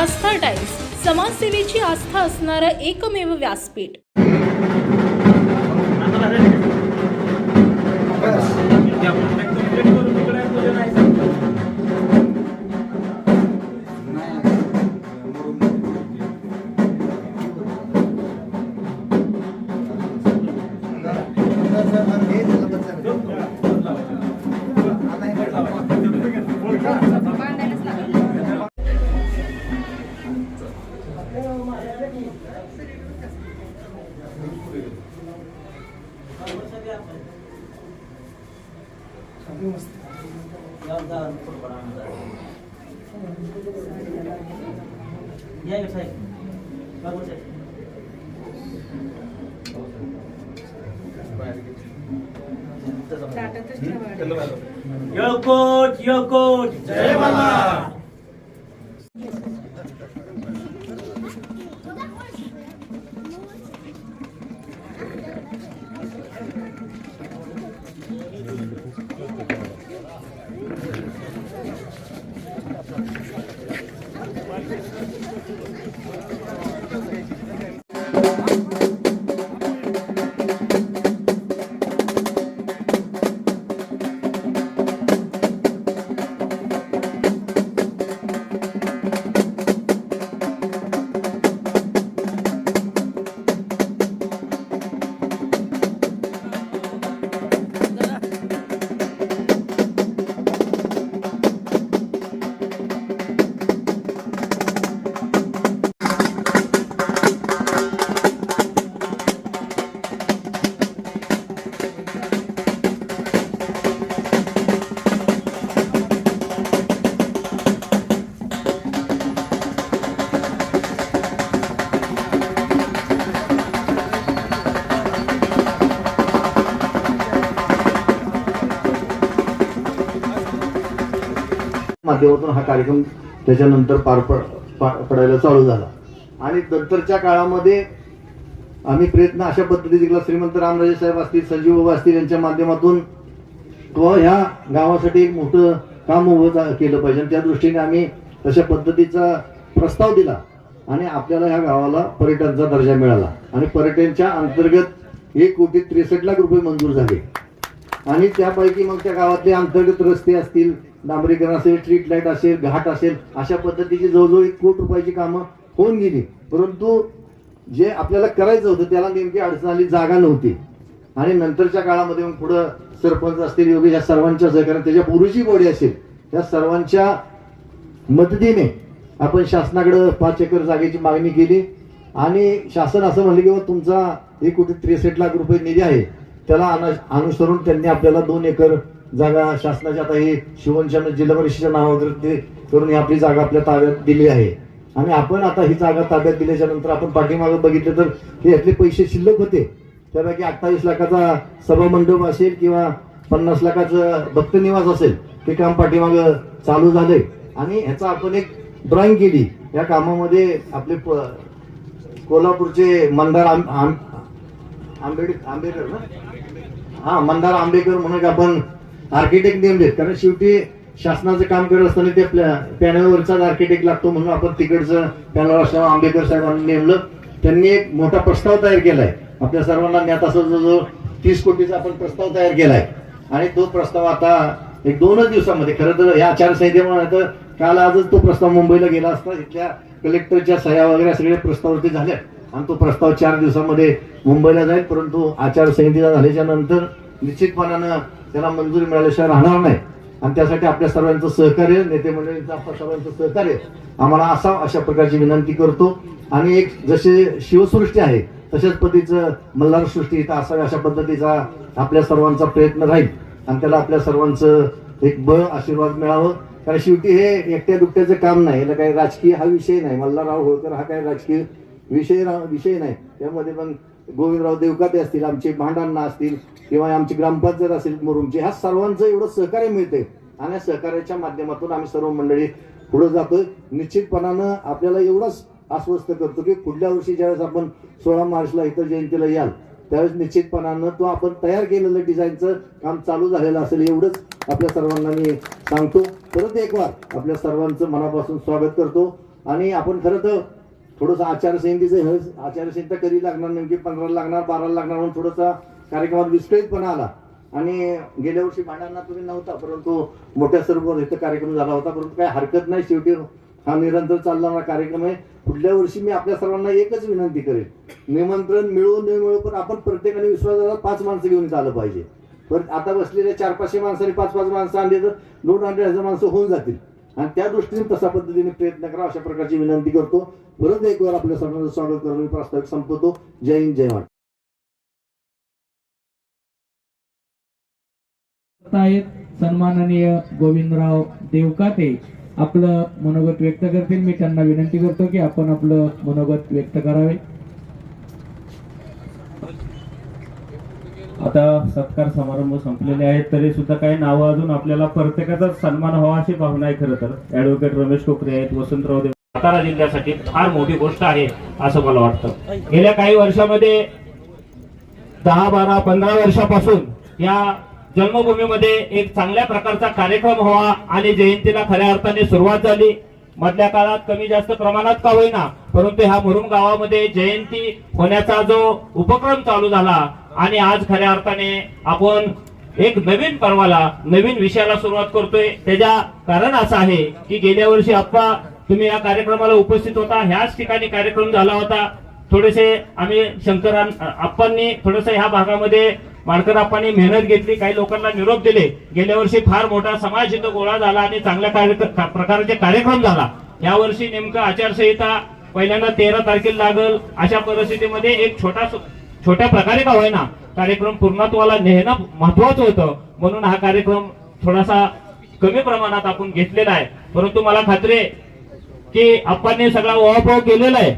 आस्था times समाजसेवेची आस्था असणारं एकमेव व्यासपीठ. योकोट योकोट जय मल्हार माध्यमातून हा कार्यक्रम त्याच्यानंतर पार पड पा- पडायला चालू झाला. आणि नंतरच्या काळामध्ये आम्ही प्रयत्न अशा पद्धतीने केला. श्रीमंत रामराजे साहेब असतील संजीव बाबा असतील यांच्या माध्यमातून व ह्या गावासाठी एक मोठं काम उभं केलं पाहिजे. आणि त्या दृष्टीने आम्ही तशा पद्धतीचा प्रस्ताव दिला आणि आपल्याला ह्या गावाला पर्यटनचा दर्जा मिळाला. आणि पर्यटनच्या अंतर्गत एक कोटी त्रेसष्ट लाख रुपये मंजूर झाले. आणि त्यापैकी मग त्या गावातले अंतर्गत रस्ते असतील डांबरीकरण असेल स्ट्रीट लाइट असेल घाट असेल अशा पद्धतीची जवळजवळ एक कोटी रुपयाची कामं होऊन गेली. परंतु जे आपल्याला करायचं होतं त्याला नेमकी अडचण आली जागा नव्हती. आणि नंतरच्या काळामध्ये मग पुढं सरपंच असतील योग्य या सर्वांच्या सहकार्याने त्याच्या पूर्वीची बॉडी असेल त्या सर्वांच्या मदतीने आपण शासनाकडं पाच एकर जागेची मागणी केली. आणि शासन असं म्हणलं की तुमचा एक कोटी त्रेसष्ट लाख रुपये निधी आहे. त्याला अनुसरून त्यांनी आपल्याला दोन एकर जागा शासनाच्या आता ही शिवनच्या जिल्हा परिषदेच्या नावावरती करून ही आपली जागा आपल्या ताब्यात दिली आहे. आणि आपण आता ही जागा ताब्यात दिल्याच्या नंतर आपण पाठीमागं बघितलं तर हे यातले पैसे शिल्लक होते. त्यापैकी अठ्ठावीस लाखाचा सभामंडप असेल किंवा पन्नास लाखाचं भक्त निवास असेल ते काम पाठीमागं चालू झालंय. आणि ह्याचा आपण एक ड्रॉइंग केली. या कामामध्ये आपले प- कोल्हापूरचे मंदार आंब- आंब- आंबेड आंबेडकर ना? हा मंदार आंबेकर म्हणून आपण आर्किटेक्ट नेमलेत कारण शेवटी शासनाचं काम करत असताना ते पॅनलवरचाच आर्किटेक्ट लागतो म्हणून आपण तिकडचं पॅनल असल्यामुळे आंबेडकर साहेबांनी नेमलं. त्यांनी एक मोठा प्रस्ताव तयार केलाय. आपल्या सर्वांना ज्ञात असं जो तीस कोटीचा आपण प्रस्ताव तयार केलाय. आणि तो प्रस्ताव आता एक दोनच दिवसामध्ये खरं तर या आचारसंहितेमुळे तर काल आजच तो प्रस्ताव मुंबईला गेला असता. इथल्या कलेक्टरच्या सह्या वगैरे सगळे प्रस्ताववरती झाल्या आणि तो प्रस्ताव चार दिवसामध्ये मुंबईला जाईल. परंतु आचारसंहिता झाल्याच्यानंतर निश्चितपणानं त्याला मंजुरी मिळाल्याशिवाय राहणार नाही. आणि त्यासाठी आपल्या सर्वांचं सहकार्य नेते मंडळींचं आपल्या सर्वांचं सहकार्य आम्हाला असा अशा प्रकारची विनंती करतो. आणि एक जसे शिवसृष्टी आहे तशाच पद्धतीचं मल्हार सृष्टी इथं असावी अशा पद्धतीचा आपल्या सर्वांचा प्रयत्न राहील. आणि त्याला आपल्या सर्वांचं एक बळ आशीर्वाद मिळावं. कारण शेवटी हे एकट्या दुकट्याचं काम नाही. याला काही राजकीय हा विषय नाही. मल्हारराव होळकर हा काही राजकीय विषय विषय नाही. त्यामध्ये पण गोविंदराव देवकाते असतील आमचे भांडांना असतील किंवा आमची ग्रामपंचायत असेल मुरुमची ह्या सर्वांचं एवढं सहकार्य मिळते आणि या सहकार्याच्या माध्यमातून आम्ही सर्व मंडळी पुढे जातो निश्चितपणानं आपल्याला एवढंच आश्वस्त करतो की पुढल्या वर्षी ज्यावेळेस आपण सोळा मार्चला इतर जयंतीला याल त्यावेळेस निश्चितपणानं तो आपण तयार केलेलं डिझाईनचं काम चालू झालेलं असेल एवढंच आपल्या सर्वांना मी सांगतो. परत एक वार आपल्या सर्वांचं मनापासून स्वागत करतो. आणि आपण खरं तर थोडंसं आचारसंहितेचं हे आचारसंहिता कधी लागणार नेमकी पंधरा लागणार बाराला लागणार म्हणून थोडासा कार्यक्रमात विस्कळीतपणा आला. आणि गेल्या वर्षी भांडांना तुम्ही नव्हता परंतु मोठ्या स्वरूपात इथं कार्यक्रम झाला होता परंतु काही हरकत नाही शेवटी हा निरंतर चालणारा कार्यक्रम आहे. पुढल्या वर्षी मी आपल्या सर्वांना एकच विनंती करेन निमंत्रण मिळो न मिळो पण आपण प्रत्येकाने विश्वासाला पाच माणसं घेऊन चाललं पाहिजे. परत आता बसलेल्या चार पाचशे माणसांनी पाच पाच माणसं आणली तर दोन हंड्रेड हजार माणसं होऊन जातील. आणि त्या दृष्टीने तशा पद्धतीने प्रयत्न करा अशा प्रकारची विनंती करतो. परत एक वेळ आपल्या सर्वांचं स्वागत करून मी प्रास्ताविक संपवतो. जय हिंद जय महाराज आहेत सन्माननीय गोविंदराव देवकाते. आपलं मनोगत व्यक्त करतील. मी त्यांना विनंती करतो की आपण आपलं मनोगत व्यक्त करावे. आता सत्कार समारंभ संपलेले आहेत तरी सुद्धा काही नावं अजून आपल्याला प्रत्येकाचा सन्मान व्हावा अशी भावना आहे खरं तर. ऍडव्होकेट रमेश कोकरे आहेत वसंतराव देव सातारा जिल्ह्यासाठी फार मोठी गोष्ट आहे असं मला वाटतं. गेल्या काही वर्षामध्ये दहा बारा पंधरा वर्षापासून या जन्मभूमीमध्ये एक चांगल्या प्रकारचा कार्यक्रम व्हावा आणि जयंतीला खऱ्या अर्थाने सुरुवात झाली. मधल्या काळात कमी जास्त प्रमाणात का होईना परंतु ह्या मुरुम गावामध्ये जयंती होण्याचा जो उपक्रम चालू झाला आणि आज खऱ्या अर्थाने आपण एक नवीन पर्वाला नवीन विषयाला सुरुवात करतोय. त्याच्या कारण असं आहे की गेल्या वर्षी आप्पा तुम्ही या कार्यक्रमाला उपस्थित होता. ह्याच ठिकाणी कार्यक्रम झाला होता. थोडेसे आम्ही शंकरां आप्पांनी थोडस ह्या भागामध्ये माडकर आप्पांनी मेहनत घेतली काही लोकांना निरोप दिले. गेल्या वर्षी फार मोठा समाज इथं गोळा झाला आणि चांगल्या प्रकारचे कार्यक्रम झाला. यावर्षी नेमकं आचारसंहिता पहिल्यांदा तेरा तारखेला लागल. अशा परिस्थितीमध्ये एक छोटा छोट्या प्रकारे का होईना कार्यक्रम पूर्णत्वाला नेणं महत्वाचं होतं. म्हणून हा कार्यक्रम थोडासा कमी प्रमाणात आपण घेतलेला आहे. परंतु मला खात्री आहे की आप्पांनी सगळा ओहापोह केलेला आहे.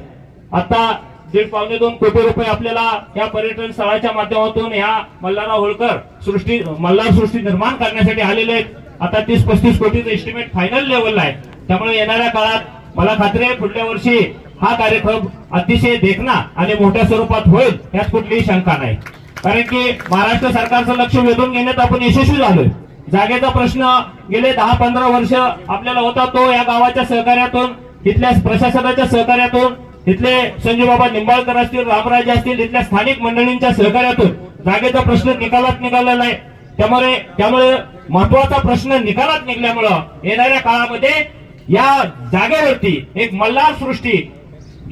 आता दीड पावणे दोन कोटी रुपये आपल्याला या पर्यटन स्थळाच्या माध्यमातून या मल्हारराव होळकर सृष्टी मल्हार सृष्टी निर्माण करण्यासाठी आलेले आहेत. आता तीस पस्तीस कोटीचं एस्टिमेट फायनल लेवलला आहे. त्यामुळे येणाऱ्या काळात मला खात्री आहे पुढल्या वर्षी हा कार्यक्रम अतिशय देखना आणि मोठ्या स्वरूपात होईल यात कुठलीही शंका नाही. कारण की महाराष्ट्र सरकारचं लक्ष वेधून घेण्यात आपण यशस्वी झालोय. जागेचा प्रश्न गेले दहा पंधरा वर्ष आपल्याला होता तो या गावाच्या सहकार्यातून इथल्या प्रशासनाच्या सहकार्यातून इथले संजय बाबा निंबाळकर असतील रामराजे असतील इथल्या स्थानिक मंडळींच्या सहकार्यातून जागेचा प्रश्न निकालात निघालेला आहे त्यामुळे त्यामुळे महत्त्वाचा प्रश्न निकालात निघाल्यामुळं येणाऱ्या काळामध्ये या जागेवरती एक मल्हार सृष्टी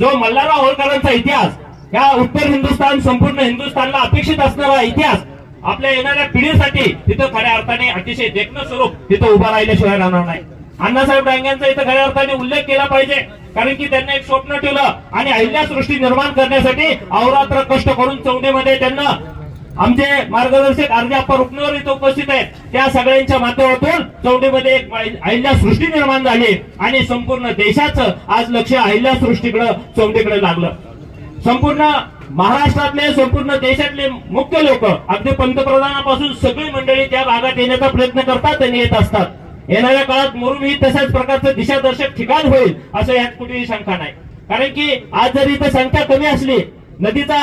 जो मल्हारराव होळकरांचा इतिहास या उत्तर हिंदुस्थान संपूर्ण हिंदुस्थानला अपेक्षित असणारा इतिहास आपल्या येणाऱ्या पिढीसाठी तिथं खऱ्या अर्थाने अतिशय देखणं स्वरूप तिथं उभा राहिल्याशिवाय राहणार नाही. अण्णासाहेब डांग्यांचा इथं खऱ्या अर्थाने उल्लेख केला पाहिजे कारण की त्यांनी एक स्वप्न ठेवलं आणि अहिल्या सृष्टी निर्माण करण्यासाठी अहोरात्र कष्ट करून चौंडीमध्ये त्यांना आमचे मार्गदर्शक अर्जाप्पा रुक्मिणीवर इथं उपस्थित आहेत. त्या सगळ्यांच्या माध्यमातून चौंडीमध्ये एक अहिल्या सृष्टी निर्माण झाली. आणि संपूर्ण देशाचं आज लक्ष अहिल्या सृष्टीकडे चौंडीकडे लागलं. संपूर्ण महाराष्ट्रातले संपूर्ण देशातले मुख्य लोक अगदी पंतप्रधानापासून सगळी मंडळी त्या भागात येण्याचा प्रयत्न करतात आणि येत असतात. येणाऱ्या काळात मुरुम ही तशाच प्रकारचं दिशादर्शक ठिकाण होईल असं यात कुठेही शंका नाही. कारण की आज जरी इथं संख्या कमी असली नदीचा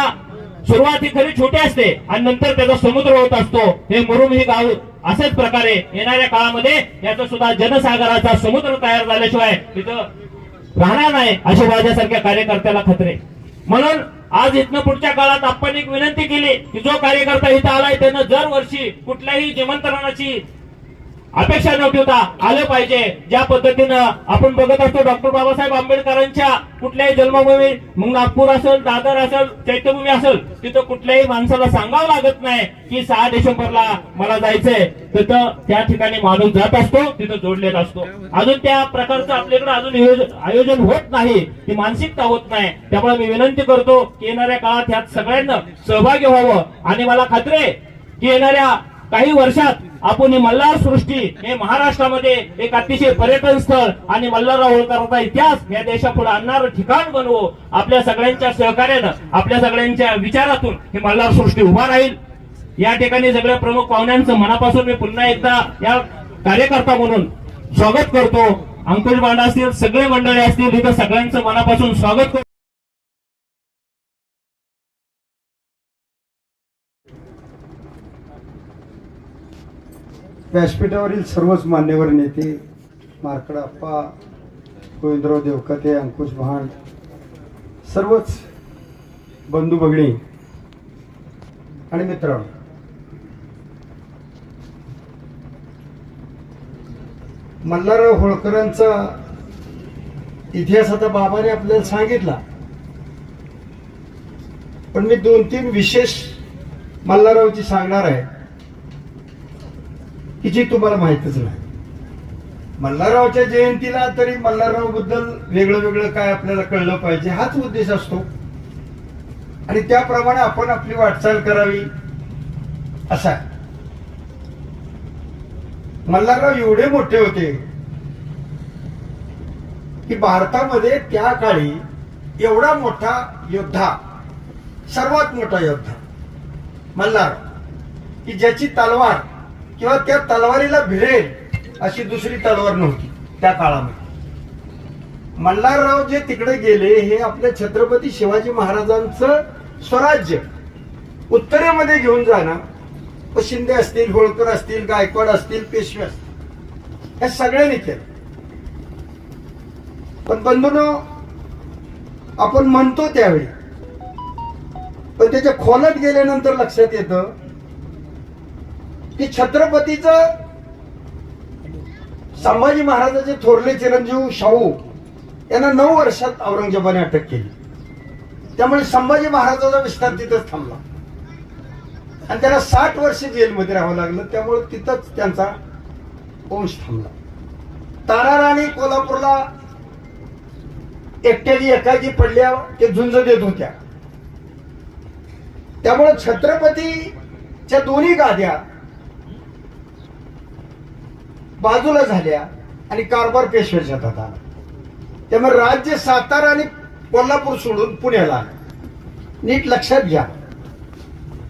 सुरुवात ही खरी छोटी असते आणि नंतर त्याचा समुद्र होत असतो. हे मुरुम ही गाव अशाच प्रकारे येणाऱ्या काळामध्ये याचा सुद्धा जनसागराचा समुद्र तयार झाल्याशिवाय तिथं राहणार नाही अशा माझ्यासारख्या कार्यकर्त्याला खतरे म्हणून आज इथनं पुढच्या काळात आपण एक विनंती केली की जो कार्यकर्ता इथं आलाय त्यानं दरवर्षी कुठल्याही निमंत्रणाची अपेक्षा न ठेवता आलं पाहिजे. ज्या पद्धतीनं आपण बघत असतो डॉक्टर बाबासाहेब आंबेडकरांच्या कुठल्याही जन्मभूमी मग नागपूर असेल दादर असेल चैत्यभूमी असेल तिथं कुठल्याही माणसाला सांगावं लागत नाही की सहा डिसेंबरला मला जायचंय. तिथं त्या ठिकाणी माणूस जात असतो तिथं जोडलेला असतो. अजून त्या प्रकारचं आपल्याकडे अजून आयोजन होत नाही. ती मानसिकता होत नाही. त्यामुळे मी विनंती करतो की येणाऱ्या काळात ह्यात सगळ्यांना सहभागी व्हावं. आणि मला खात्री आहे की येणाऱ्या काही वर्षात आपण ही मल्हार सृष्टी हे महाराष्ट्रामध्ये एक अतिशय पर्यटन स्थळ आणि मल्हारराव होळकरांचा इतिहास या देशापुढे आणणारं ठिकाण बनवू. आपल्या सगळ्यांच्या सहकार्यानं आपल्या सगळ्यांच्या विचारातून ही मल्हार सृष्टी उभा राहील. या ठिकाणी सगळ्या प्रमुख पाहुण्यांचं मनापासून मी पुन्हा एकदा या कार्यकर्ता म्हणून स्वागत करतो. अंकुश बांडा असतील सगळे मंडळी असतील इथं सगळ्यांचं मनापासून स्वागत करतो. व्यासपीठावरील सर्वच मान्यवर नेते मार्कडप्पा गोविंदराव देवकते अंकुश भांड सर्वच बंधू भगिणी आणि मित्र. मल्हारराव होळकरांचा इतिहास आता बाबाने आपल्याला सांगितला. पण मी दोन तीन विशेष मल्हाररावची सांगणार आहे. की जी तुम्हाला माहितच नाही. मल्हाररावच्या जयंतीला तरी मल्हाररावबद्दल वेगळं वेगळं काय आपल्याला कळलं पाहिजे हाच उद्देश असतो. आणि त्याप्रमाणे आपण आपली वाटचाल करावी असा मल्हारराव एवढे मोठे होते की भारतामध्ये त्या काळी एवढा मोठा योद्धा सर्वात मोठा योद्धा मल्हार की ज्याची तलवार किंवा त्या तलवारीला भिडेल अशी दुसरी तलवार नव्हती त्या काळामध्ये. मल्हारराव जे तिकडे गेले हे आपल्या छत्रपती शिवाजी महाराजांचं स्वराज्य. उत्तरेमध्ये घेऊन जाणं शिंदे असतील होळकर असतील गायकवाड असतील पेशवे असतील हे सगळ्यांनी केलं. पण बंधून आपण म्हणतो त्यावेळी पण त्याच्या खोलात गेल्यानंतर लक्षात येतं की छत्रपतीचं संभाजी महाराजाचे थोरले चिरंजीव शाहू यांना नऊ वर्षात औरंगजेबाने अटक केली. त्यामुळे संभाजी महाराजाचा विस्तार तिथंच थांबला. आणि त्याला साठ वर्ष जेलमध्ये राहावं लागलं त्यामुळे तिथंच त्यांचा वंश थांबला. ताराराणी कोल्हापूरला एकट्याची एकाची पडल्या ते झुंज देत होत्या. त्यामुळे छत्रपतीच्या दोन्ही गाद्या बाजूला झाल्या आणि कारभार पेशव्याच्या हातात आला. त्यामुळे राज्य सातारा आणि कोल्हापूर सोडून पुण्याला नीट लक्षात घ्या.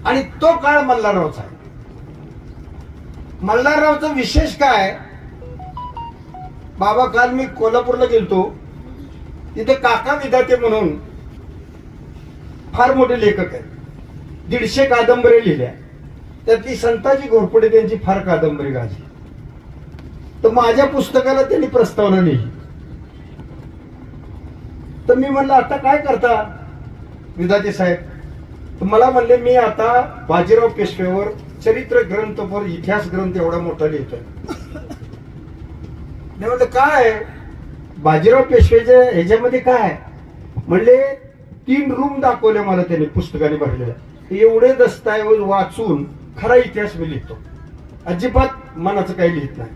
आणि तो काळ मल्हाररावचा आहे. मल्हाररावचं विशेष काय? बाबा काल मी कोल्हापूरला गेलतो. तिथे काका विधाते म्हणून फार मोठे लेखक आहेत. दीडशे कादंबरी लिहिल्या. त्यातली संताजी घोरपडे त्यांची फार कादंबरी गाजली. तर माझ्या पुस्तकाला त्यांनी प्रस्तावना नेली. तर मी म्हणलं आता काय करता विधाते साहेब? तर मला म्हणले मी आता बाजीराव पेशवेवर चरित्र ग्रंथ पर इतिहास ग्रंथ एवढा मोठा लिहितोय. मी म्हणलं काय? बाजीराव पेशवेच्या ह्याच्यामध्ये काय? म्हणले तीन रूम दाखवले मला त्याने पुस्तकाने भरलेल्या. एवढे दस्तऐवज वाचून खरा इतिहास मी लिहितो. अजिबात मनाचं काही लिहित नाही.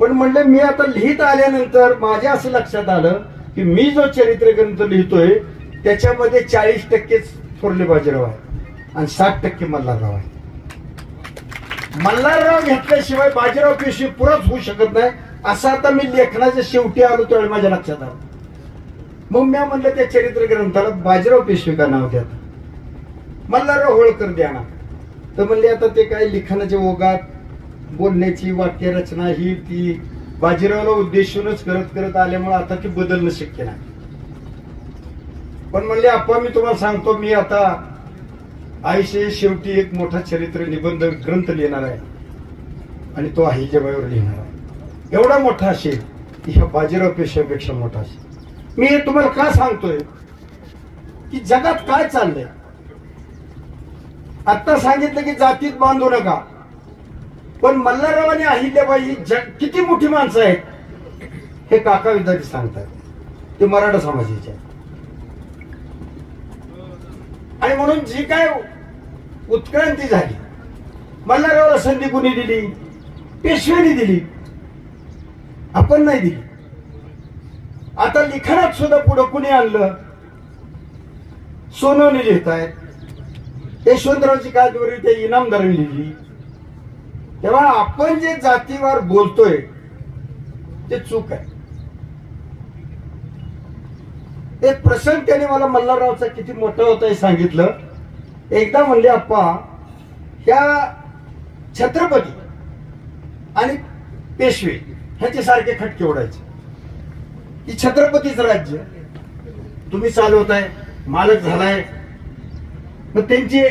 पण म्हणलं मी आता लिहित आल्यानंतर माझ्या असं लक्षात आलं की मी जो चरित्र ग्रंथ लिहितोय त्याच्यामध्ये चाळीस टक्केच थोरले बाजीराव आहे आणि साठ टक्के मल्हारराव आहे मल्हारराव घेतल्याशिवाय बाजीराव पेशी पुरत होऊ शकत नाही असं आता मी लेखनाच्या शेवटी आलो त्यावेळी माझ्या लक्षात आलं. मग मी म्हणलं त्या चरित्र ग्रंथाला बाजीराव पेशवे का नाव द्या? मल्हारराव होळकर द्या ना. तर म्हणले आता ते काय लिखाणाच्या ओघात बोलण्याची वाक्यरचना ही ती बाजीरावला उद्देशूनच करत करत आल्यामुळे आता ते बदलणं शक्य नाही. पण म्हणले आप्पा मी तुम्हाला सांगतो मी आता आयुष्य शेवटी एक मोठा चरित्र निबंध ग्रंथ लिहिणार आहे. आणि तो आहिजेबाईवर लिहिणार आहे. एवढा मोठा असेल की ह्या बाजीराव पेशापेक्षा मोठा असेल. मी हे तुम्हाला का सांगतोय? की जगात काय चाललंय? आता सांगितलं की जातीत बांधू नका. पण मल्हारराव आणि अहिल्याबाई जग किती मोठी माणसं आहेत? हे काका विद्यार्थी सांगतात. ते मराठा समाजाचे आणि म्हणून जी काय उत्क्रांती झाली मल्हाररावला संधी कुणी दिली? पेशव्यानी दिली. आपण नाही दिली. आता लिखाणात सुद्धा पुढं कुणी आणलं? सोनवणे लिहित आहेत यशवंतरावची कादंबरी ते इनामदारांनी लिहिली. तेव्हा आपण जे जातीवर बोलतोय ते चूक आहे. एक प्रसंग त्याने मला मल्हाररावचा किती मोठा होतं हे सांगितलं. एकदा म्हणले आप्पा ह्या छत्रपती आणि पेशवे ह्याचे सारखे खटके ओढायचे. की छत्रपतीचं राज्य. तुम्ही चालवताय मालक झालाय. मग त्यांची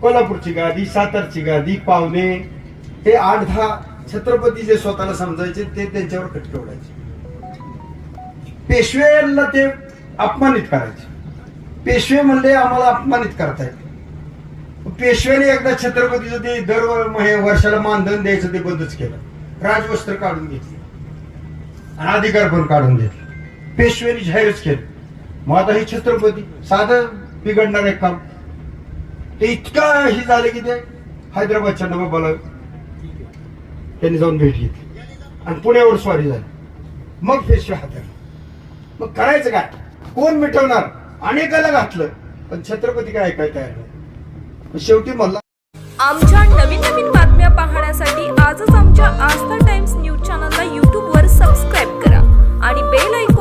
कोल्हापूरची गादी सातारची गादी पावणे हे आठ दहा छत्रपती जे स्वतःला समजायचे ते त्यांच्यावर खटके ओढायचे. पेशवेला ते अपमानित करायचे. पेशवे म्हणले आम्हाला अपमानित करतायत पेशव्याने एकदा छत्रपतीचं ते दर वर्षाला मानधन द्यायचं ते बंदच केलं. राजवस्त्र काढून घेतले. आणि अधिकार पण काढून घेतले. पेशव्याने जाहीरच केलं. मग आता हे छत्रपती साधं बिघडणार एक काम. ते इतका हे झालं की ते हैदराबादच्या नवाबाला त्यांनी जाऊन भेट घेतली. आणि पुण्यावर स्वारी झाली. मग पेशवे हातात मग करायचं काय? कोण मिटवणार? अनेकाला घातलं. पण छत्रपती काय ऐकाय तयार नाही. शेवटी म्हणला आमच्या नवीन नवीन बातम्या पाहण्यासाठी आजच आमच्या आस्था टाइम्स न्यूज चॅनलला यूट्यूबवर सबस्क्राईब करा आणि बेल ऐकून